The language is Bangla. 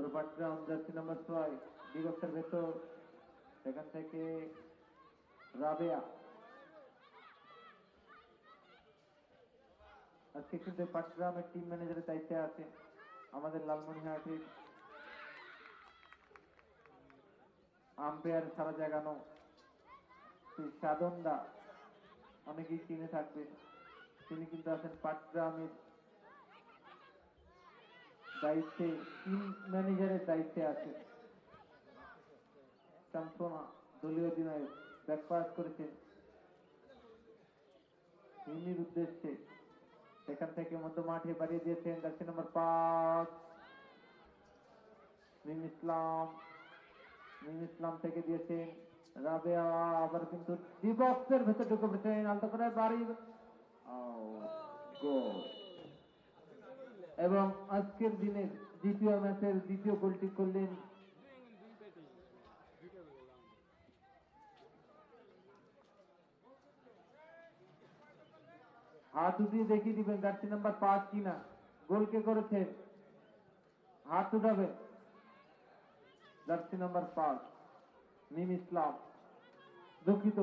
জার্সি নাম্বার ছয় বিভক্তের ভেতর। সেখান থেকে রাবেয়া। আজকে কিন্তু পাটগ্রামের টিম ম্যানেজারের দায়িত্বে আছে আমাদের লালমনিহাটের আম্পায়ার সারা জাগানো। সেই সাধনদা অনেকেই চিনে থাকবেন। তিনি কিন্তু আছেন পাটগ্রামের দায়িত্বে টিম ম্যানেজারের দায়িত্বে আছে। চাম্পনা দলীয় অধিনায়ক ব্যাকপাস করেছেন ইউনির উদ্দেশ্যে সেখান থেকে মধ্য মাঠে বাড়িয়ে দিয়েছেন জার্সি নম্বর পাঁচ। মিম ইসলাম মিম ইসলাম থেকে দিয়েছেন রাবেয়া, আবার কিন্তু ডিবক্সের ভেতর ঢুকে পড়েছেন আলতো করে বাড়ি। গোল। এবং আজকের দিনের দ্বিতীয় ম্যাচের দ্বিতীয় গোলটি করলেন হাত উঠিয়ে দেখিয়ে দিবেন জার্সি নাম্বার পাঁচ কিনা। গোল কে করেছেন। হাত উঠাবে। জার্সি নাম্বার পাঁচ মিম ইসলাম। দুঃখিত।